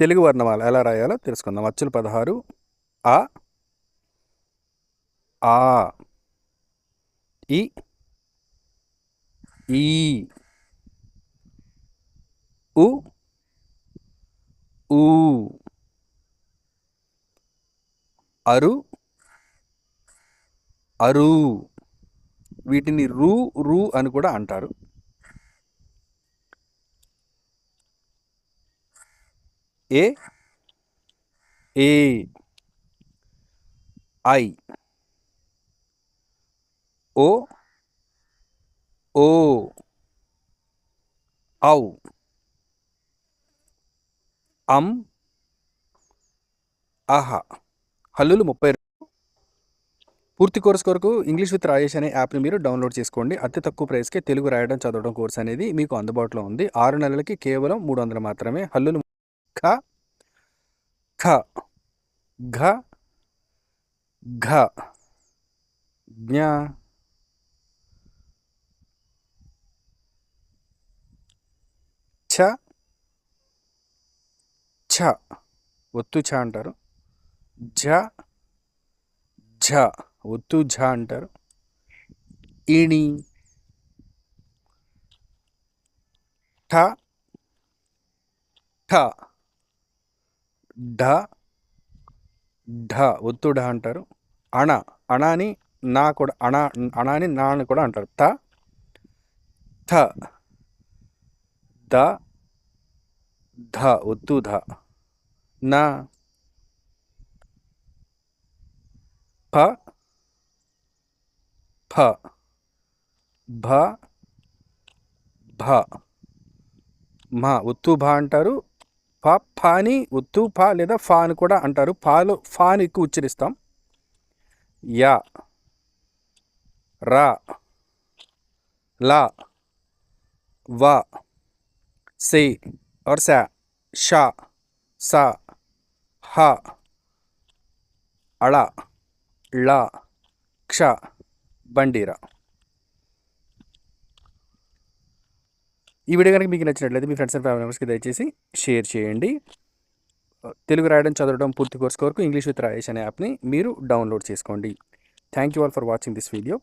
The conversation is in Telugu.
తెలుగు వర్ణమాల ఎలా రాయాలో తెలుసుకుందాం. అచ్చులు పదహారు. ఆ ఆ ఈ ఈ ఉ ఊ అరు అరు. వీటిని రూ రూ అని కూడా అంటారు. ఏ? ఏ. ఐ. ఓ. ఓ. ఔ. అం. ఆహా హల్లులు ముప్పై పూర్తి కోర్స్ కొరకు ఇంగ్లీష్ విత్ రాజేష్ అనే యాప్ని మీరు డౌన్లోడ్ చేసుకోండి. అతి తక్కువ ప్రైస్కే తెలుగు రాయడం చదవడం కోర్స్ అనేది మీకు అందుబాటులో ఉంది. ఆరు నెలలకి కేవలం మూడు వందలు మాత్రమే. హల్లులు ఖ ఖ ఘ ఘ జ్ఞ ఛ ఛ ఒత్తు ఛ అంటారు. ఝ ఝ ఒత్తు ఝ అంటారు. ఇణి ఠ ఠ ఢ ఢ ఒత్తు ఢ అంటారు. అణ అణ అని నా కూడా అణ అణ అని నా అని కూడా అంటారు. త థ ద ధ ఒత్తు ధ. నా ప ఫ భ భ. మా ఒత్తు భ అంటారు. ప ఫాని ఉత్తు ఫా లేదా ఫా అని కూడా అంటారు. ఫాలో ఫాని ఎక్కువ ఉచ్చరిస్తాం. యా రా లా వా సి ఆర్ సా షా సా హ అళ ళ క్ష బండీరా. ఈ వీడియో కనుక మీకు నచ్చినట్లయితే మీ ఫ్రెండ్స్ అండ్ ఫ్యామిలీ మెంబర్స్కి దయచేసి షేర్ చేయండి. తెలుగు రాయడం చదవడం పూర్తి కోర్స్ కొరకు ఇంగ్లీష్ విత్ రాయేష్ అనే యాప్ని మీరు డౌన్లోడ్ చేసుకోండి. Thank you all for watching this video